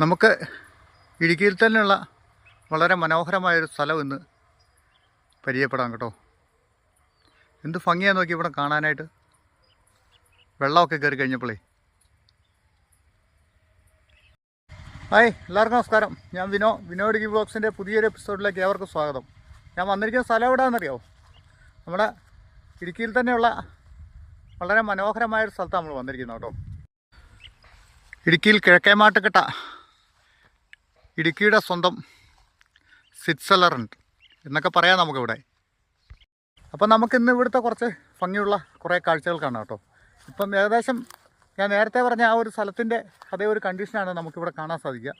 നമുക്ക് ഇടുക്കിയിൽ തന്നെയുള്ള വളരെ മനോഹരമായൊരു സ്ഥലം ഇന്ന് പരിചയപ്പെടാം കേട്ടോ. എന്ത് ഭംഗിയാണ് നോക്കി ഇവിടെ കാണാനായിട്ട്. വെള്ളമൊക്കെ കയറി കഴിഞ്ഞപ്പോഴേ ഹായ് എല്ലാവർക്കും നമസ്കാരം. ഞാൻ വിനോ വിനോ ഗി ബ്ലോഗ്സിന്റെ പുതിയൊരു എപ്പിസോഡിലേക്ക് ഏവർക്കും സ്വാഗതം. ഞാൻ വന്നിരിക്കുന്ന സ്ഥലം എവിടെയാണെന്നറിയാമോ നമ്മുടെ ഇടുക്കിയിൽ തന്നെയുള്ള വളരെ മനോഹരമായൊരു സ്ഥലത്താണ് നമ്മൾ വന്നിരിക്കുന്നത് കേട്ടോ. ഇടുക്കിയിൽ കിഴക്കേമാട്ടുകെട്ട ഇടുക്കിയുടെ സ്വന്തം സ്വിറ്റ്സർലൻഡ് എന്നൊക്കെ പറയാം നമുക്കിവിടെ. അപ്പം നമുക്ക് ഇന്ന് ഇവിടുത്തെ കുറച്ച് ഭംഗിയുള്ള കുറേ കാഴ്ചകൾ കാണാം കേട്ടോ. ഇപ്പം ഏകദേശം ഞാൻ നേരത്തെ പറഞ്ഞ ആ ഒരു സ്ഥലത്തിന്റെ അതേ ഒരു കണ്ടീഷനാണ് നമുക്കിവിടെ കാണാൻ സാധിക്കുക.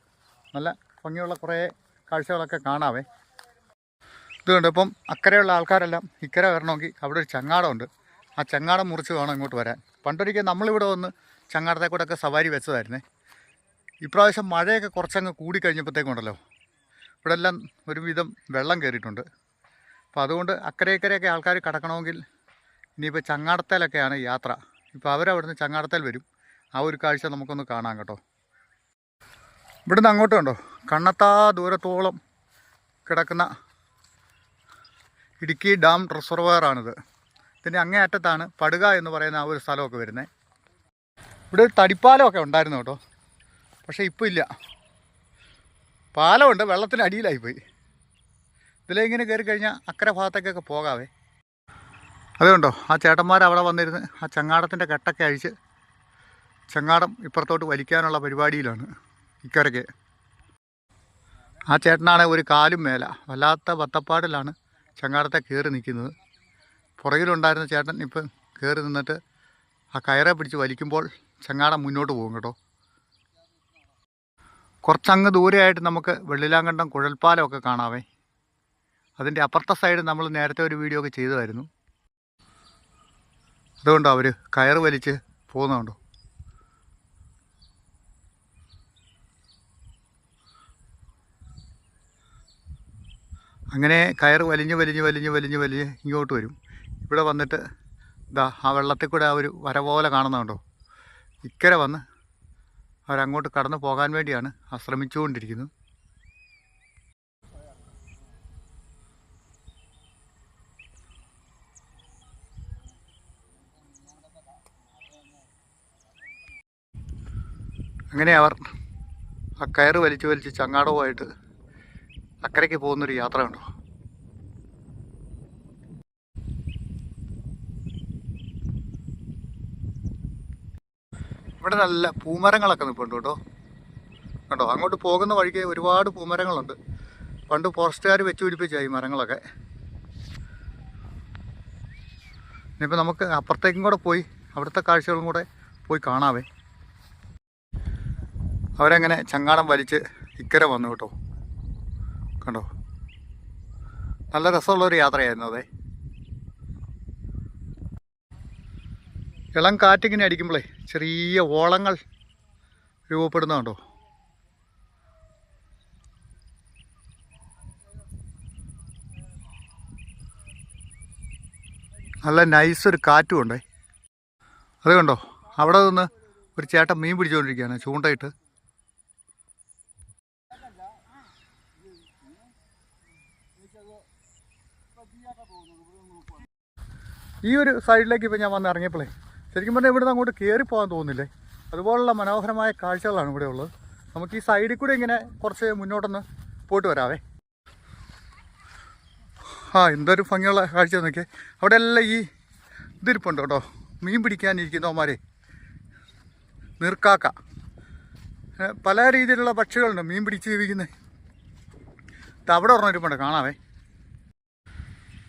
നല്ല ഭംഗിയുള്ള കുറേ കാഴ്ചകളൊക്കെ കാണാവേ. ഇതുകൊണ്ട് ഇപ്പം അക്കരെയുള്ള ആൾക്കാരെല്ലാം ഇക്കരെ വരണമെങ്കിൽ അവിടെ ഒരു ചങ്ങാടമുണ്ട്. ആ ചങ്ങാടം മുറിച്ച് വേണം ഇങ്ങോട്ട് വരാൻ. പണ്ടൊരിക്കൽ നമ്മളിവിടെ വന്ന് ചങ്ങാടത്തെ കൂടെ ഒക്കെ സവാരി വെച്ചതായിരുന്നേ. ഇപ്രാവശ്യം മഴയൊക്കെ കുറച്ചങ്ങ് കൂടിക്കഴിഞ്ഞപ്പോഴത്തേക്കുണ്ടല്ലോ. ഇവിടെ എല്ലാം ഒരുവിധം വെള്ളം കയറിയിട്ടുണ്ട്. അപ്പോൾ അതുകൊണ്ട് അക്കരെ ഇക്കരെയൊക്കെ ആൾക്കാർ കടക്കണമെങ്കിൽ ഇനിയിപ്പോൾ ചങ്ങാടത്തേലൊക്കെയാണ് യാത്ര. ഇപ്പോൾ അവരവിടുന്ന് ചങ്ങാടത്തേൽ വരും. ആ ഒരു കാഴ്ച നമുക്കൊന്ന് കാണാം കേട്ടോ. ഇവിടുന്ന് അങ്ങോട്ട് കണ്ടോ? കണ്ണത്താ ദൂരത്തോളം കിടക്കുന്ന ഇടുക്കി ഡാം റിസർവയറാണിത് ഇതിന്റെ അങ്ങേ അറ്റത്താണ് പടുക എന്ന് പറയുന്ന ആ ഒരു സ്ഥലമൊക്കെ വരുന്നത്. ഇവിടെ ഒരു തടിപ്പാലമൊക്കെ ഉണ്ടായിരുന്നു കേട്ടോ. പക്ഷേ ഇപ്പോൾ ഇല്ല. പാലമുണ്ട് വെള്ളത്തിന് അടിയിലായിപ്പോയി ഇതിലെ ഇങ്ങനെ കയറി കഴിഞ്ഞാൽ അക്കരെ ഭാഗത്തേക്കൊക്കെ പോകാവേ. അതുകൊണ്ടോ ആ ചേട്ടന്മാർ അവിടെ വന്നിരുന്ന് ആ ചങ്ങാടത്തിന്റെ കെട്ടൊക്കെ അഴിച്ച് ചങ്ങാടം ഇപ്പുറത്തോട്ട് വലിക്കാനുള്ള പരിപാടിയിലാണ് ഇക്കരയ്ക്ക്. ആ ചേട്ടനാണ് ഒരു കാലും മേല വല്ലാത്ത വത്തപ്പാടിലാണ് ചങ്ങാടത്തെ കയറി നിൽക്കുന്നത്. പുറകിലുണ്ടായിരുന്ന ചേട്ടൻ ഇപ്പം കയറി നിന്നിട്ട് ആ കയറെ പിടിച്ച് വലിക്കുമ്പോൾ ചങ്ങാടം മുന്നോട്ട് പോകും കേട്ടോ. കുറച്ചങ്ങ് ദൂരെയായിട്ട് നമുക്ക് വെള്ളിലാങ്കണ്ടം കുഴൽപ്പാലമൊക്കെ കാണാവേ. അതിന്റെ അപ്പുറത്തെ സൈഡ് നമ്മൾ നേരത്തെ ഒരു വീഡിയോ ഒക്കെ ചെയ്തതായിരുന്നു. അതുകൊണ്ടോ അവർ കയറ് വലിച്ച് പോകുന്നുണ്ടോ അങ്ങനെ കയർ വലിഞ്ഞ് വലിഞ്ഞ് വലിഞ്ഞ് വലിഞ്ഞ് വലിഞ്ഞ് ഇങ്ങോട്ട് വരും. ഇവിടെ വന്നിട്ട് ഇതാ ആ വെള്ളത്തിൽ കൂടെ ആ ഒരു വര പോലെ കാണുന്നുണ്ടോ ഇക്കരെ വന്ന് അവരങ്ങോട്ട് കടന്നു പോകാൻ വേണ്ടിയാണ് ആശ്രമിച്ചുകൊണ്ടിരിക്കുന്നത് ശ്രമിച്ചുകൊണ്ടിരിക്കുന്നത് അങ്ങനെ അവർ ആ കയറ് വലിച്ചു വലിച്ച് ചങ്ങാടവുമായിട്ട് അക്കരയ്ക്ക് പോകുന്നൊരു യാത്ര കണ്ടോ ഇവിടെ നല്ല പൂമരങ്ങളൊക്കെ നിൽപ്പുണ്ട് കേട്ടോ. കണ്ടോ? അങ്ങോട്ട് പോകുന്ന വഴിക്ക് ഒരുപാട് പൂമരങ്ങളുണ്ട്. പണ്ട് ഫോറസ്റ്റുകാർ വെച്ച് പിടിപ്പിച്ച ഈ മരങ്ങളൊക്കെ. ഇനിയിപ്പോൾ നമുക്ക് അപ്പുറത്തേക്കും കൂടെ പോയി അവിടുത്തെ കാഴ്ചകളും കൂടെ പോയി കാണാവേ. അവരങ്ങനെ ചങ്ങാടം വലിച്ച് ഇക്കരെ വന്നു കേട്ടോ. കണ്ടോ? നല്ല രസമുള്ളൊരു യാത്രയായിരുന്നു അതെ. ഇളം കാറ്റിങ്ങനെ അടിക്കുമ്പോഴേ ചെറിയ ഓളങ്ങൾ രൂപപ്പെടുന്നുണ്ടോ നല്ല നൈസ് ഒരു കാറ്റും ഉണ്ടേ. അത് കണ്ടോ? അവിടെ നിന്ന് ഒരു ചേട്ടൻ മീൻ പിടിച്ചുകൊണ്ടിരിക്കുകയാണ് ചൂണ്ടയിട്ട്. ഈ ഒരു സൈഡിലേക്ക് ഇപ്പോൾ ഞാൻ വന്ന് ഇറങ്ങിയപ്പോഴേ ശരിക്കും പറഞ്ഞാൽ ഇവിടുന്ന് അങ്ങോട്ട് കയറി പോകാൻ തോന്നുന്നില്ലേ? അതുപോലുള്ള മനോഹരമായ കാഴ്ചകളാണ് ഇവിടെ ഉള്ളത്. നമുക്ക് ഈ സൈഡിൽ കൂടെ ഇങ്ങനെ കുറച്ച് മുന്നോട്ടൊന്ന് പോയിട്ട് വരാവേ. ആ എന്തൊരു ഭംഗിയുള്ള കാഴ്ച നോക്കിയേ. അവിടെ എല്ലാം ഈ ഇതിരിപ്പുണ്ട് കേട്ടോ. മീൻ പിടിക്കാനിരിക്കുന്നവന്മാരെ. നീർക്കാക്ക. പല രീതിയിലുള്ള പക്ഷികളുണ്ട് മീൻ പിടിച്ച് ജീവിക്കുന്നത് അവിടെ ഒരെണ്ണം കാണാവേ.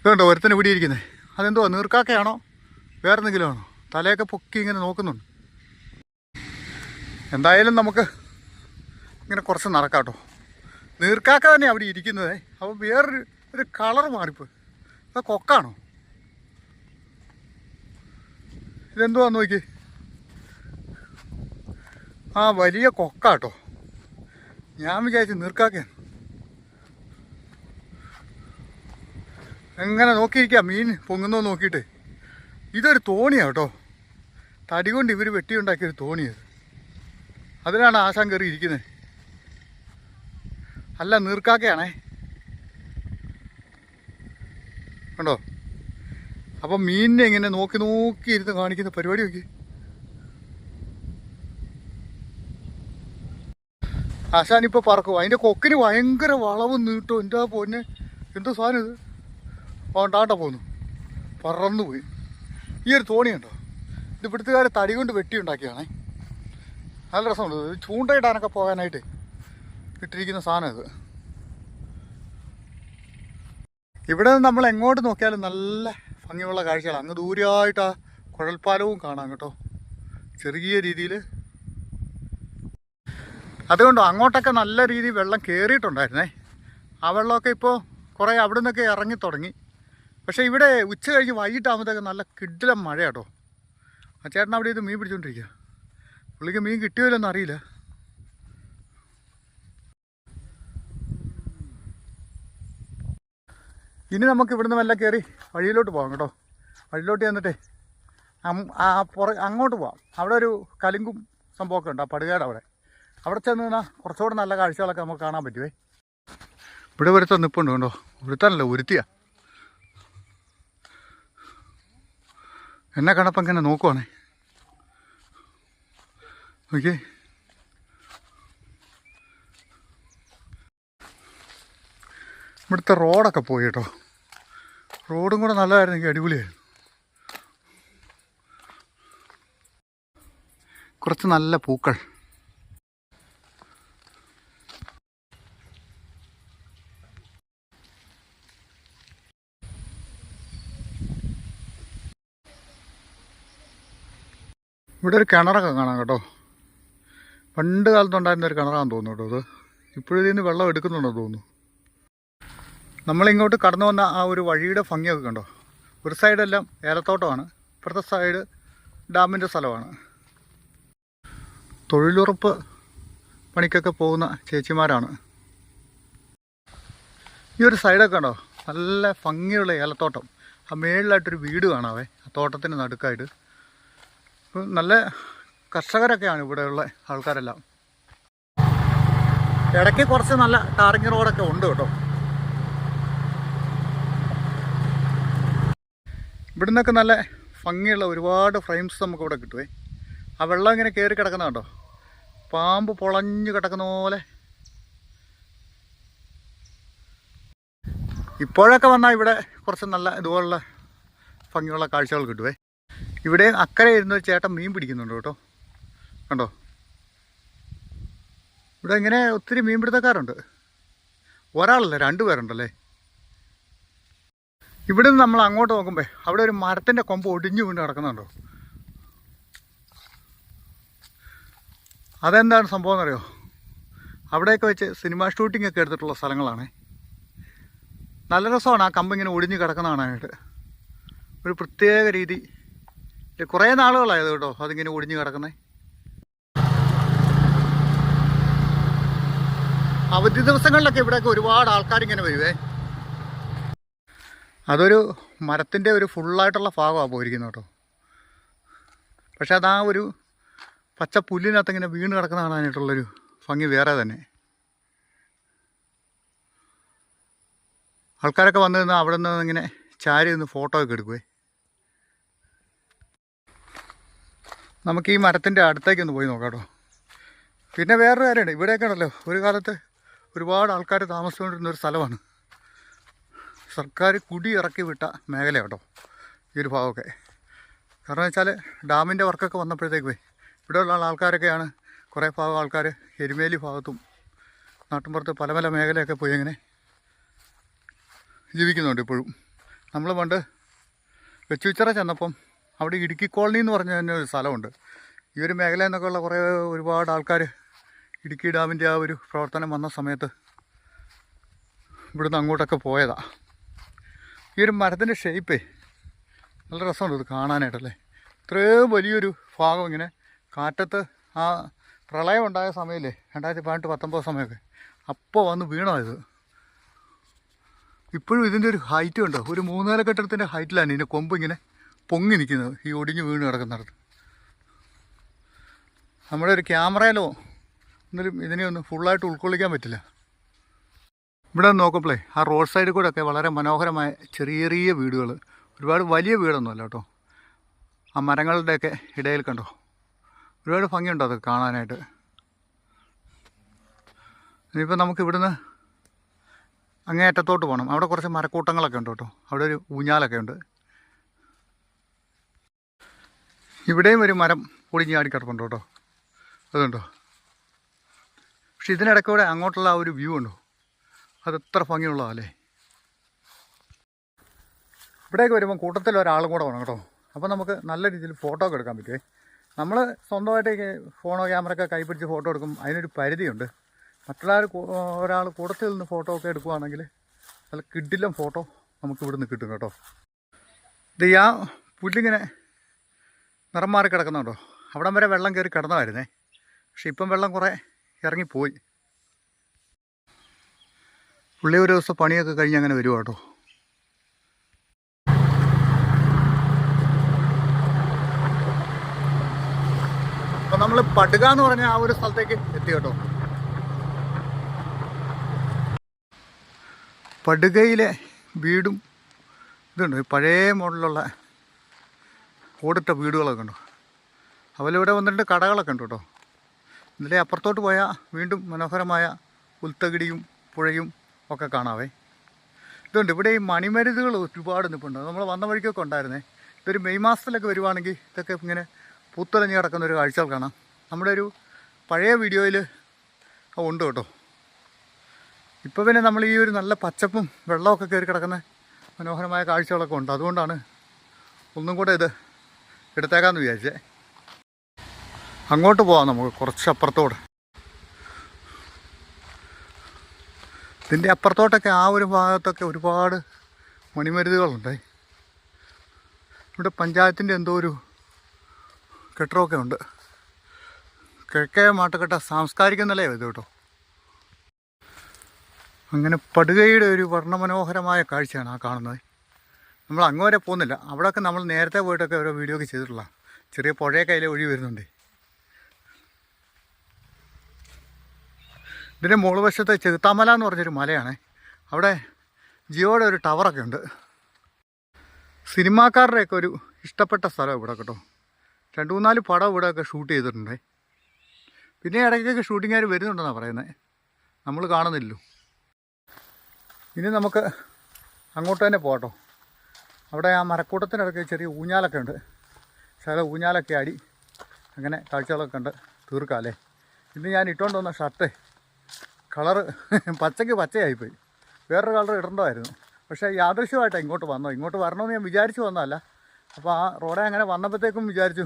ഇതുണ്ടോ ഒരുത്തന് പിടിയിരിക്കുന്നത് അതെന്തോ നീർക്കാക്കയാണോ? വേറെന്തെങ്കിലും ആണോ തലയൊക്കെ പൊക്കി ഇങ്ങനെ നോക്കുന്നുണ്ട്. എന്തായാലും നമുക്ക് ഇങ്ങനെ കുറച്ച് നടക്കാട്ടോ. കേട്ടോ നീർക്കാക്ക തന്നെ അവിടെ ഇരിക്കുന്നത്. അപ്പോൾ വേറൊരു ഒരു കളർ മാറിപ്പോയി. അത് കൊക്കാണോ? ഇതെന്തുവാന്ന് നോക്കി. ആ വലിയ കൊക്കാട്ടോ. ഞാൻ വിചാരിച്ചു നീർക്കാക്കയാണ്. എങ്ങനെ നോക്കിയിരിക്കാം മീൻ പൊങ്ങുന്നോ നോക്കിയിട്ട്. ഇതൊരു തോണിയാണ് കേട്ടോ. തടി കൊണ്ട് ഇവർ വെട്ടിയുണ്ടാക്കിയൊരു തോണിയത് അതിലാണ് ആശാൻ കയറി ഇരിക്കുന്നത് അല്ല നീർക്കാക്കയാണേ. കണ്ടോ? അപ്പം മീനിനെ ഇങ്ങനെ നോക്കി നോക്കി ഇരുന്ന് കാണിക്കുന്ന പരിപാടി നോക്കി. ആശാനിപ്പോൾ പറക്കും. അതിന്റെ കൊക്കിന് ഭയങ്കര വളവ് നീട്ടും എന്റെ ആ പൊന്നെ? എന്തോ സാധനം ഇത്? ഓണ്ടാണ്ട പോന്നു. പറന്നു പോയി. ഈ ഒരു തോണിയുണ്ടോ ഇത് ഇവിടുത്തുകാർ തടി കൊണ്ട് വെട്ടി ഉണ്ടാക്കിയാണേ നല്ല രസമുണ്ട്. ചൂണ്ടയിടാനൊക്കെ പോകാനായിട്ട് ഇട്ടിരിക്കുന്ന സാധനം ഇത്. ഇവിടെ നമ്മൾ എങ്ങോട്ട് നോക്കിയാലും നല്ല ഭംഗിയുള്ള കാഴ്ചകളാണ് അങ്ങ് ദൂരമായിട്ട് ആ കുഴൽപ്പാലവും കാണാം കേട്ടോ. ചെറിയ രീതിയിൽ അതുകൊണ്ട് അങ്ങോട്ടൊക്കെ നല്ല രീതിയിൽ വെള്ളം കയറിയിട്ടുണ്ടായിരുന്നേ ആ വെള്ളമൊക്കെ ഇപ്പോൾ കുറേ അവിടെ നിന്നൊക്കെ ഇറങ്ങി തുടങ്ങി. പക്ഷേ ഇവിടെ ഉച്ച കഴിഞ്ഞ് വൈകിട്ടാകുമ്പോഴത്തേക്ക് നല്ല കിഡിലം മഴ കേട്ടോ. ആ ചേട്ടൻ അവിടെ ഇത് മീൻ പിടിച്ചോണ്ടിരിക്കുക പുള്ളിക്ക് മീൻ കിട്ടിയോലെന്ന് അറിയില്ല. ഇനി നമുക്ക് ഇവിടുന്ന് വല്ല കയറി വഴിയിലോട്ട് പോകാം കേട്ടോ. വഴിയിലോട്ട് ചെന്നിട്ടേ ആ പുറ അങ്ങോട്ട് പോവാം. അവിടെ ഒരു കലിങ്കും സംഭവമൊക്കെ ഉണ്ട് ആ പടുകാട് അവിടെ. അവിടെ ചെന്ന് നിന്നാൽ കുറച്ചുകൂടെ നല്ല കാഴ്ചകളൊക്കെ നമുക്ക് കാണാൻ പറ്റുമേ ഇവിടെ ഒരുത്തം നിപ്പുണ്ട് കേട്ടോ ഒരുത്തനല്ല ഒരുത്തിയാ. എന്നെ കണ്ടപ്പോൾ ഇങ്ങനെ നോക്കുവാണേ. ഓക്കെ ഇവിടുത്തെ റോഡൊക്കെ പോയി കേട്ടോ. റോഡും കൂടെ നല്ലതായിരുന്നെങ്കിൽ അടിപൊളിയായിരുന്നു. കുറച്ച് നല്ല പൂക്കൾ. ഇവിടെ ഒരു കിണറൊക്കെ കാണാം കേട്ടോ. പണ്ട് കാലത്തുണ്ടായിരുന്ന ഒരു കിണറാന്ന് തോന്നുന്നു കേട്ടോ അത്. ഇപ്പോഴും നിന്ന് വെള്ളം എടുക്കുന്നുണ്ടെന്ന് തോന്നുന്നു. നമ്മളിങ്ങോട്ട് കടന്നു വന്ന ആ ഒരു വഴിയുടെ ഭംഗിയൊക്കെ കണ്ടോ. ഒരു സൈഡെല്ലാം ഏലത്തോട്ടമാണ്. ഇപ്പുറത്തെ സൈഡ് ഡാമിന്റെ സ്ഥലമാണ്. തൊഴിലുറപ്പ് പണിക്കൊക്കെ പോകുന്ന ചേച്ചിമാരാണ്. ഈ ഒരു സൈഡൊക്കെ ഉണ്ടോ നല്ല ഭംഗിയുള്ള ഏലത്തോട്ടം. ആ മേളിലായിട്ടൊരു വീട് കാണാവേ. ആ തോട്ടത്തിന് നടുക്കായിട്ട്. നല്ല കർഷകരൊക്കെയാണ് ഇവിടെയുള്ള ആൾക്കാരെല്ലാം. ഇടയ്ക്ക് കുറച്ച് നല്ല ടാറിങ് റോഡൊക്കെ ഉണ്ട് കേട്ടോ. ഇവിടുന്നൊക്കെ നല്ല ഭംഗിയുള്ള ഒരുപാട് ഫ്രെയിംസ് നമുക്ക് ഇവിടെ കിട്ടുവേ. ആ വെള്ളം ഇങ്ങനെ കയറി കിടക്കുന്ന കണ്ടോ? പാമ്പ് പൊളഞ്ഞു കിടക്കുന്ന പോലെ. ഇപ്പോഴൊക്കെ വന്നാൽ ഇവിടെ കുറച്ച് നല്ല ഇതുപോലുള്ള ഭംഗിയുള്ള കാഴ്ചകൾ കിട്ടുവേ. ഇവിടെ അക്കരെ ഇരുന്ന് ചേട്ടൻ മീൻ പിടിക്കുന്നുണ്ട് കേട്ടോ. കണ്ടോ? ഇവിടെ ഇങ്ങനെ ഒത്തിരി മീൻ പിടുത്തക്കാരുണ്ട്. ഒരാളല്ല രണ്ട് പേരുണ്ടല്ലേ? ഇവിടെ നിന്ന് നമ്മൾ അങ്ങോട്ട് നോക്കുമ്പോൾ അവിടെ ഒരു മരത്തിന്റെ കൊമ്പ് ഒടിഞ്ഞു വീണ് കിടക്കുന്നുണ്ടോ? അതെന്താണ് സംഭവം എന്നറിയോ? അവിടെയൊക്കെ വെച്ച് സിനിമ ഷൂട്ടിംഗ് ഒക്കെ എടുത്തിട്ടുള്ള സ്ഥലങ്ങളാണ്. നല്ല രസമാണ് ആ കമ്പ് ഇങ്ങനെ ഒടിഞ്ഞ് കിടക്കുന്നതാണായിട്ട് ഒരു പ്രത്യേക രീതി കുറേ നാളുകളായത് കേട്ടോ അതിങ്ങനെ ഒടിഞ്ഞു കിടക്കുന്നത് അവധി ദിവസങ്ങളിലൊക്കെ ഇവിടെയൊക്കെ ഒരുപാട് ആൾക്കാരിങ്ങനെ വരുവേ. അതൊരു മരത്തിന്റെ ഒരു ഫുള്ളായിട്ടുള്ള ഭാഗമാണ് പോയിരിക്കുന്നത് കേട്ടോ. പക്ഷെ അതാ ഒരു പച്ച പുല്ലിനകത്ത് ഇങ്ങനെ വീണ് കിടക്കുന്ന കാണാനായിട്ടുള്ളൊരു ഭംഗി വേറെ തന്നെ. ആൾക്കാരൊക്കെ വന്നു നിന്ന് അവിടെ നിന്ന് ഇങ്ങനെ ചാരി നിന്ന് ഫോട്ടോ ഒക്കെ എടുക്കുവേ. നമുക്ക് ഈ മരത്തിന്റെ അടുത്തേക്ക് ഒന്ന് പോയി നോക്കാം പിന്നെ വേറൊരു കാര്യമുണ്ട്. ഇവിടെയൊക്കെ ഉണ്ടല്ലോ ഒരു കാലത്ത് ഒരുപാട് ആൾക്കാർ താമസിച്ചുകൊണ്ടിരുന്ന ഒരു സ്ഥലമാണ്. സർക്കാർ കുടി ഇറക്കി വിട്ട മേഖല കേട്ടോ ഈ ഒരു ഭാഗമൊക്കെ. കാരണം വെച്ചാൽ ഡാമിന്റെ വർക്കൊക്കെ വന്നപ്പോഴത്തേക്ക് പോയി. ഇവിടെയുള്ള ആൾക്കാരൊക്കെയാണ് കുറേ ഭാഗം ആൾക്കാർ എരുമേലി ഭാഗത്തും നാട്ടിൻപുറത്ത് പല പല മേഖലയൊക്കെ പോയി അങ്ങനെ ജീവിക്കുന്നുണ്ട് ഇപ്പോഴും. നമ്മൾ പണ്ട് വെച്ചുച്ചിറ ചെന്നപ്പം അവിടെ ഇടുക്കി കോളനി എന്ന് പറഞ്ഞ തന്നെ ഒരു സ്ഥലമുണ്ട്. ഈ ഒരു മേഖല എന്നൊക്കെ ഉള്ള കുറേ ഒരുപാട് ആൾക്കാർ ഇടുക്കി ഡാമിന്റെ ആ ഒരു പ്രവർത്തനം വന്ന സമയത്ത് ഇവിടുന്ന് അങ്ങോട്ടൊക്കെ പോയതാണ് ഈ ഒരു മരത്തിന്റെ ഷേപ്പ് നല്ല രസമുണ്ട് ഇത് കാണാനായിട്ടല്ലേ? ഇത്രയും വലിയൊരു ഭാഗം ഇങ്ങനെ കാറ്റത്ത് ആ പ്രളയം ഉണ്ടായ സമയമില്ലേ രണ്ടായിരത്തി പതിനെട്ട് പത്തൊമ്പത് സമയമൊക്കെ. അപ്പോൾ വന്ന് വീണോ ഇത്. ഇപ്പോഴും ഇതിന്റെ ഒരു ഹൈറ്റ് ഉണ്ടോ? ഒരു മൂന്നാൽ കെട്ടിടത്തിന്റെ ഹൈറ്റിലാണ് ഇതിന്റെ കൊമ്പ് ഇങ്ങനെ പൊങ്ങി നിൽക്കുന്നത് ഈ ഒടിഞ്ഞ് വീണ് കിടക്കുന്നിടത്ത്. നമ്മുടെ ഒരു ക്യാമറയിലോ ഒന്നിലും ഇതിനെ ഒന്ന് ഫുള്ളായിട്ട് ഉൾക്കൊള്ളിക്കാൻ പറ്റില്ല. ഇവിടെ നോക്കുമ്പോഴേ ആ റോഡ് സൈഡിൽ കൂടെ ഒക്കെ വളരെ മനോഹരമായ ചെറിയ ചെറിയ വീടുകൾ. ഒരുപാട് വലിയ വീടൊന്നുമല്ല കേട്ടോ. ആ മരങ്ങളുടെയൊക്കെ ഇടയിൽ കണ്ടോ? ഒരുപാട് ഭംഗിയുണ്ടോ അതൊക്കെ കാണാനായിട്ട്. ഇനിയിപ്പോൾ നമുക്ക് ഇവിടുന്ന് അങ്ങേ അറ്റത്തോട്ട് പോകണം. അവിടെ കുറച്ച് മരക്കൂട്ടങ്ങളൊക്കെ ഉണ്ട് കേട്ടോ. അവിടെ ഒരു ഊഞ്ഞാലൊക്കെ ഉണ്ട്. ഇവിടെയും ഒരു മരം പൊടിഞ്ഞ് ചാടി കിടപ്പുണ്ട് കേട്ടോ. അതുണ്ടോ? പക്ഷെ ഇതിനിടയ്ക്കൂടെ അങ്ങോട്ടുള്ള ആ ഒരു വ്യൂ ഉണ്ടോ? അത് എത്ര ഭംഗിയുള്ളതല്ലേ? ഇവിടേക്ക് വരുമ്പോൾ കൂട്ടത്തിൽ ഒരാളും കൂടെ വേണം കേട്ടോ. അപ്പോൾ നമുക്ക് നല്ല രീതിയിൽ ഫോട്ടോ ഒക്കെ എടുക്കാൻ പറ്റുമേ നമ്മൾ സ്വന്തമായിട്ട് ഫോണോ ക്യാമറ ഒക്കെ കൈപ്പിടിച്ച് ഫോട്ടോ എടുക്കും. അതിനൊരു പരിധിയുണ്ട്. മറ്റുള്ള ഒരാൾ കൂട്ടത്തിൽ നിന്ന് ഫോട്ടോ ഒക്കെ എടുക്കുവാണെങ്കിൽ നല്ല കിഡിലും ഫോട്ടോ നമുക്ക് ഇവിടുന്ന് കിട്ടും കേട്ടോ. ഇത് ആ പുല്ലിങ്ങനെ നിറം മാറി കിടക്കുന്നുണ്ടോ? അവിടം വരെ വെള്ളം കയറി കിടന്നതായിരുന്നേ. പക്ഷെ ഇപ്പം വെള്ളം കുറേ ഇറങ്ങിപ്പോയി. പുള്ളി ഒരു ദിവസം പണിയൊക്കെ കഴിഞ്ഞ് അങ്ങനെ വരുവാ കേട്ടോ. അപ്പം നമ്മൾ പടുക എന്ന് പറഞ്ഞ ആ ഒരു സ്ഥലത്തേക്ക് എത്തി കേട്ടോ. പടുകയിലെ വീടും ഇതുണ്ട്. പഴയ മോഡലുള്ള ഓടിട്ട വീടുകളൊക്കെ അതുപോലെ ഇവിടെ വന്നിട്ട് കടകളൊക്കെ ഉണ്ട് കേട്ടോ. ഇതിലെ അപ്പുറത്തോട്ട് പോയാൽ വീണ്ടും മനോഹരമായ പുൽത്തകിടിയും പുഴയും ഒക്കെ കാണാവേ. ഇതുണ്ട് ഇവിടെ ഈ മണിമരുതുകൾ ഒരുപാട് നിൽപ്പുണ്ട് നമ്മൾ വന്ന വഴിക്കൊക്കെ ഉണ്ടായിരുന്നേ. ഇതൊരു മെയ് മാസത്തിലൊക്കെ വരുവാണെങ്കിൽ ഇതൊക്കെ ഇങ്ങനെ പൂത്തലഞ്ഞ് കിടക്കുന്ന ഒരു കാഴ്ചകൾ കാണാം. നമ്മുടെ ഒരു പഴയ വീഡിയോയിൽ ഉണ്ട് കേട്ടോ. ഇപ്പോൾ പിന്നെ നമ്മൾ ഈ ഒരു നല്ല പച്ചപ്പും വെള്ളമൊക്കെ കയറി കിടക്കുന്ന മനോഹരമായ കാഴ്ചകളൊക്കെ ഉണ്ട്. അതുകൊണ്ടാണ് ഒന്നും കൂടെ ഇത് എടുത്തേക്കാന്ന് വിചാരിച്ചേ. അങ്ങോട്ട് പോവാം നമുക്ക് കുറച്ച് അപ്പുറത്തോട് ഇതിന്റെ അപ്പുറത്തോട്ടൊക്കെ ആ ഒരു ഭാഗത്തൊക്കെ ഒരുപാട് മണിമരുതുകളുണ്ട് ഇവിടെ പഞ്ചായത്തിന്റെ എന്തോ ഒരു കെട്ടിടമൊക്കെ ഉണ്ട്. കിഴക്കേ മാട്ടുകെട്ട സാംസ്കാരിക നിലയോ ഇത് കേട്ടോ. അങ്ങനെ പടുകയുടെ ഒരു വർണമനോഹരമായ കാഴ്ചയാണ് ആ കാണുന്നത്. നമ്മൾ അങ്ങ് വരെ പോകുന്നില്ല. അവിടെയൊക്കെ നമ്മൾ നേരത്തെ പോയിട്ടൊക്കെ ഓരോ വീഡിയോ ഒക്കെ ചെയ്തിട്ടുള്ള ചെറിയ പുഴയൊക്കെ അതിലെ ഒഴി വരുന്നുണ്ട്. ഇതിന്റെ മുകൾ വശത്ത് ചെകുത്താമല എന്ന് പറഞ്ഞൊരു മലയാണ്. അവിടെ ജിയോയുടെ ഒരു ടവറൊക്കെ ഉണ്ട്. സിനിമാക്കാരുടെയൊക്കെ ഒരു ഇഷ്ടപ്പെട്ട സ്ഥലം ഇവിടെ കേട്ടോ. രണ്ട് മൂന്നാൽ പടം ഇവിടെയൊക്കെ ഷൂട്ട് ചെയ്തിട്ടുണ്ട്. പിന്നെ ഇടയ്ക്കൊക്കെ ഷൂട്ടിങ്ങുകാർ വരുന്നുണ്ടെന്നാണ് പറയുന്നത് നമ്മൾ കാണുന്നില്ലല്ലോ. ഇനി നമുക്ക് അങ്ങോട്ട് തന്നെ പോകട്ടോ അവിടെ ആ മരക്കൂട്ടത്തിനിടയ്ക്ക് ചെറിയ ഊഞ്ഞാലൊക്കെ ഉണ്ട്. ചില ഊഞ്ഞാലൊക്കെ ആടി അങ്ങനെ കാഴ്ചകളൊക്കെ ഉണ്ട് തീർക്കാമല്ലേ ഇന്ന് ഞാൻ ഇട്ടുകൊണ്ട് വന്ന ഷർട്ട് കളറ് പച്ചയ്ക്ക് പച്ചയായിപ്പോയി. വേറൊരു കളർ ഇടേണ്ടതായിരുന്നു. പക്ഷേ യാദൃശ്യമായിട്ടാണ് ഇങ്ങോട്ട് വന്നോ? ഇങ്ങോട്ട് വരണമെന്ന് ഞാൻ വിചാരിച്ചു വന്നതല്ല. അപ്പോൾ ആ റോഡെ അങ്ങനെ വന്നപ്പോഴത്തേക്കും വിചാരിച്ചു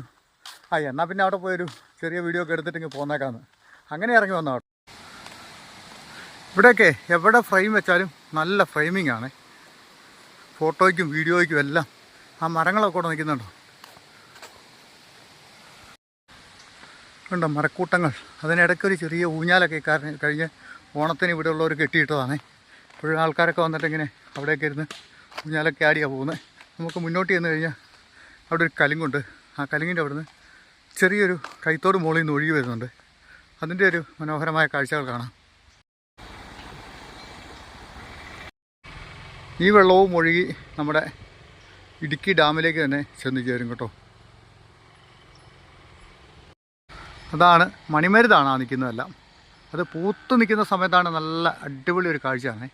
ആ എന്നാൽ പിന്നെ അവിടെ പോയൊരു ചെറിയ വീഡിയോ ഒക്കെ എടുത്തിട്ട് ഇങ്ങ് പോന്നേക്കാന്ന്. അങ്ങനെ ഇറങ്ങി വന്നോ ഇവിടെയൊക്കെ എവിടെ ഫ്രെയിം വെച്ചാലും നല്ല ഫ്രെയിമിംഗ് ആണ്. ഫോട്ടോയ്ക്കും വീഡിയോയ്ക്കും എല്ലാം ആ മരങ്ങളൊക്കെ കൂടെ നിൽക്കുന്നുണ്ടോ? ഉണ്ടോ മരക്കൂട്ടങ്ങൾ? അതിനിടയ്ക്കൊരു ചെറിയ ഊഞ്ഞാലൊക്കെ കാരണം കഴിഞ്ഞ് ഓണത്തിന് ഇവിടെ ഉള്ളവർ കെട്ടിയിട്ടതാണേ. ഇപ്പോഴും ആൾക്കാരൊക്കെ വന്നിട്ട് ഇങ്ങനെ അവിടെയൊക്കെ ഇരുന്ന് ഊഞ്ഞാലൊക്കെ ആടിയാണ് പോകുന്നത് നമുക്ക് മുന്നോട്ട് ചെന്ന് കഴിഞ്ഞാൽ അവിടെ ഒരു കലുങ്കുണ്ട് ആ കലുങ്ങിന്റെ അവിടുന്ന് ചെറിയൊരു കൈത്തോട് മുകളിൽ നിന്ന് ഒഴുകി വരുന്നുണ്ട്. അതിന്റെ ഒരു മനോഹരമായ കാഴ്ചകൾ കാണാം. ഈ വെള്ളവും ഒഴുകി നമ്മുടെ ഇടുക്കി ഡാമിലേക്ക് തന്നെ ചെന്ന് ചേരും കേട്ടോ. അതാണ് മണിമരുതാണ് ആ നിൽക്കുന്നതെല്ലാം. അത് പൂത്ത് നിൽക്കുന്ന സമയത്താണ് നല്ല അടിപൊളി ഒരു കാഴ്ചയാണ്.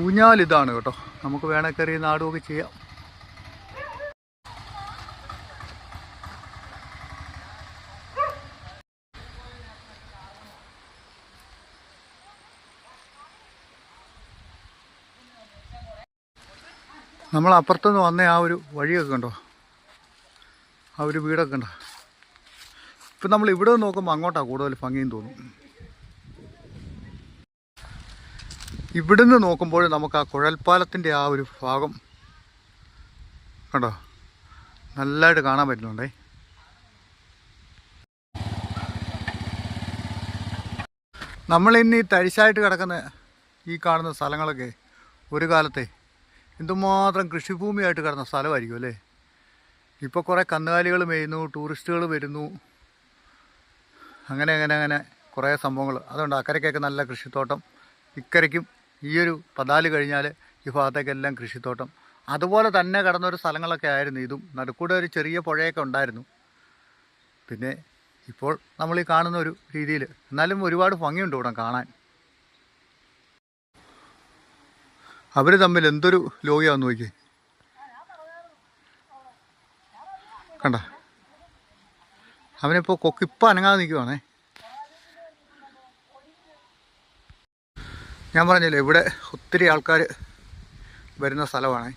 ഊഞ്ഞാലിതാണ് കേട്ടോ. നമുക്ക് വേണേ കയറി നാടുമൊക്കെ ചെയ്യാം. നമ്മൾ അപ്പുറത്തുനിന്ന് വന്ന ആ ഒരു വഴിയൊക്കെ ഉണ്ടോ ആ ഒരു വീടൊക്കെ ഉണ്ടോ ഇപ്പം നമ്മൾ ഇവിടെ നോക്കുമ്പോൾ അങ്ങോട്ടാണ് കൂടുതൽ ഭംഗിയും തോന്നും. ഇവിടുന്ന് നോക്കുമ്പോൾ നമുക്ക് ആ കുഴൽപ്പാലത്തിന്റെ ആ ഒരു ഭാഗം കണ്ടോ? നല്ലതായിട്ട് കാണാൻ പറ്റുന്നുണ്ടേ. നമ്മൾ ഇന്ന് ഈ തരിശായിട്ട് കിടക്കുന്ന ഈ കാണുന്ന സ്ഥലങ്ങളൊക്കെ ഒരു കാലത്തെ എന്തുമാത്രം കൃഷിഭൂമിയായിട്ട് കിടന്ന സ്ഥലമായിരിക്കും അല്ലേ? ഇപ്പോൾ കുറേ കന്നുകാലികൾ മേയുന്നു ടൂറിസ്റ്റുകൾ വരുന്നു. അങ്ങനെ അങ്ങനെ അങ്ങനെ കുറേ സംഭവങ്ങൾ അതുകൊണ്ട് അക്കരയ്ക്കൊക്കെ നല്ല കൃഷിത്തോട്ടം. ഇക്കരയ്ക്കും ഈയൊരു പതാൽ കഴിഞ്ഞാൽ ഈ ഭാഗത്തേക്കെല്ലാം കൃഷിത്തോട്ടം. അതുപോലെ തന്നെ കിടന്നൊരു സ്ഥലങ്ങളൊക്കെ ആയിരുന്നു ഇതും. നടുക്കൂടെ ഒരു ചെറിയ പുഴയൊക്കെ ഉണ്ടായിരുന്നു. പിന്നെ ഇപ്പോൾ നമ്മൾ ഈ കാണുന്ന ഒരു രീതിയിൽ എന്നാലും ഒരുപാട് ഭംഗിയുണ്ട് ഇവിടെ കാണാൻ. അവർ തമ്മിൽ എന്തൊരു ലോകിയാന്ന് നോക്കി കണ്ട? അവനിപ്പോൾ കൊക്കിപ്പം അനങ്ങാതെ നിൽക്കുവാണേ ഞാൻ പറഞ്ഞില്ലേ ഇവിടെ ഒത്തിരി ആൾക്കാർ വരുന്ന സ്ഥലമാണ്.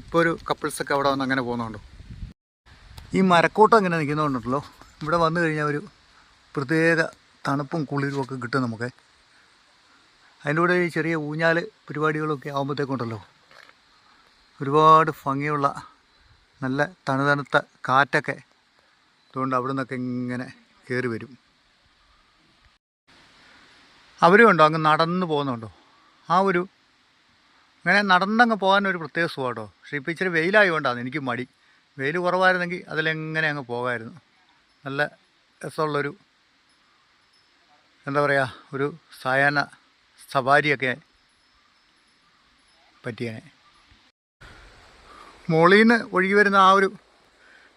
ഇപ്പോൾ ഒരു കപ്പിൾസൊക്കെ അവിടെ വന്ന് അങ്ങനെ പോകുന്നുണ്ടോ. ഈ മരക്കോട്ടം ഇങ്ങനെ നിൽക്കുന്നുണ്ടല്ലോ ഇവിടെ വന്നു കഴിഞ്ഞാൽ ഒരു പ്രത്യേക തണുപ്പും കുളിരും ഒക്കെ കിട്ടും നമുക്ക്. അതിന്റെ കൂടെ ഈ ചെറിയ ഊഞ്ഞാൽ പരിപാടികളൊക്കെ ആകുമ്പോഴത്തേക്കുണ്ടല്ലോ ഒരുപാട് ഭംഗിയുള്ള നല്ല തണുതണുത്ത കാറ്റൊക്കെ അതുകൊണ്ട് അവിടെ നിന്നൊക്കെ ഇങ്ങനെ കയറി വരും. അവരും ഉണ്ടോ? അങ്ങ് നടന്നു പോകുന്നുണ്ടോ? ആ ഒരു അങ്ങനെ നടന്നങ്ങ് പോകാൻ ഒരു പ്രത്യേക സുഖമാട്ടോ. പക്ഷേ ഇപ്പം ഇച്ചിരി വെയിലായതുകൊണ്ടാണ് എനിക്ക് മടി. വെയിൽ കുറവായിരുന്നെങ്കിൽ അതിലെങ്ങനെ അങ്ങ് പോകാമായിരുന്നു നല്ല രസമുള്ളൊരു എന്താ പറയുക ഒരു സായാഹ്ന സവാരിയൊക്കെ പറ്റിയേനെ മുകളിൽ ഒഴുകി വരുന്ന ആ ഒരു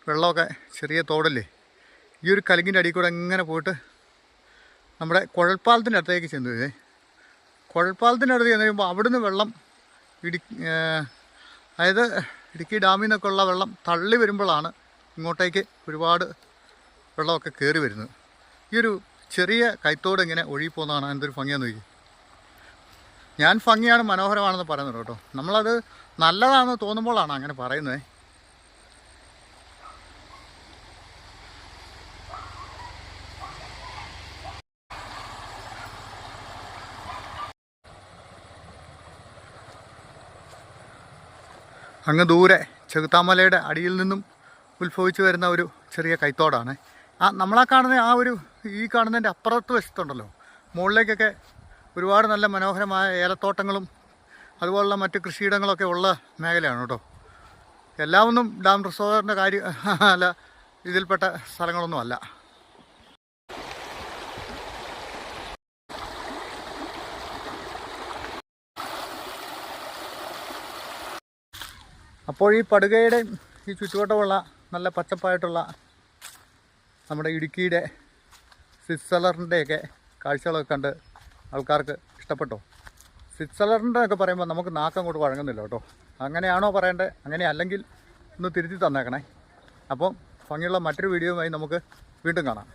വെള്ളമൊക്കെ ചെറിയ തോടല്ലേ ഈ ഒരു കലിങ്ങിന്റെ അടിയിൽ കൂടെ എങ്ങനെ പോയിട്ട് നമ്മുടെ കുഴൽപ്പാലത്തിന്റെ അടുത്തേക്ക് ചെന്നു. ഇതേ കുഴൽപ്പാലത്തിന്റെ അടുത്ത് ചെന്ന് കഴിയുമ്പോൾ അവിടുന്ന് വെള്ളം ഇടി അതായത് ഇടുക്കി ഡാമിൽ നിന്നൊക്കെ ഉള്ള വെള്ളം തള്ളി വരുമ്പോഴാണ് ഇങ്ങോട്ടേക്ക് ഒരുപാട് വെള്ളമൊക്കെ കയറി വരുന്നത്. ഈ ഒരു ചെറിയ കൈത്തോട് ഇങ്ങനെ ഒഴുകി പോകുന്നതാണ് എന്തൊരു ഭംഗിയാന്ന് നോക്കി ഞാൻ ഭംഗിയാണ് മനോഹരമാണെന്ന് പറയുന്നത് കേട്ടോ. നമ്മളത് നല്ലതാണെന്ന് തോന്നുമ്പോഴാണ് അങ്ങനെ പറയുന്നത്. അങ്ങ് ദൂരെ ചെകുത്താമലയുടെ അടിയിൽ നിന്നും ഉത്ഭവിച്ചു വരുന്ന ഒരു ചെറിയ കൈത്തോടാണ്. ആ നമ്മളാ കാണുന്ന ആ ഒരു ഈ കാണുന്നതിന്റെ അപ്പുറത്ത് വശത്തുണ്ടല്ലോ. മുകളിലേക്കൊക്കെ ഒരുപാട് നല്ല മനോഹരമായ ഏലത്തോട്ടങ്ങളും അതുപോലുള്ള മറ്റ് കൃഷിയിടങ്ങളൊക്കെ ഉള്ള മേഖലയാണ് കേട്ടോ. എല്ലാമൊന്നും ഡാം റിസോർട്ടിന്റെ കാര്യം അല്ല ഇതിൽപ്പെട്ട സ്ഥലങ്ങളൊന്നും അല്ല. അപ്പോൾ ഈ പടുകയുടെ ഈ ചുറ്റുവട്ടമുള്ള നല്ല പച്ചപ്പായിട്ടുള്ള നമ്മുടെ ഇടുക്കിയുടെ സിസ്സലറിന്റെയൊക്കെ കാഴ്ചകളൊക്കെ കണ്ട് ആൾക്കാർക്ക് ഇഷ്ടപ്പെട്ടോ? സ്വിറ്റ്സർലൻഡ് ഒക്കെ പറയുമ്പോൾ നമുക്ക് നാക്കങ്ങോട്ട് വഴങ്ങുന്നില്ല കേട്ടോ. അങ്ങനെയാണോ പറയേണ്ടത് അങ്ങനെ അല്ലെങ്കിൽ ഒന്ന് തിരുത്തി തന്നേക്കണേ. അപ്പം ഭംഗിയുള്ള മറ്റൊരു വീഡിയോയുമായി നമുക്ക് വീണ്ടും കാണാം.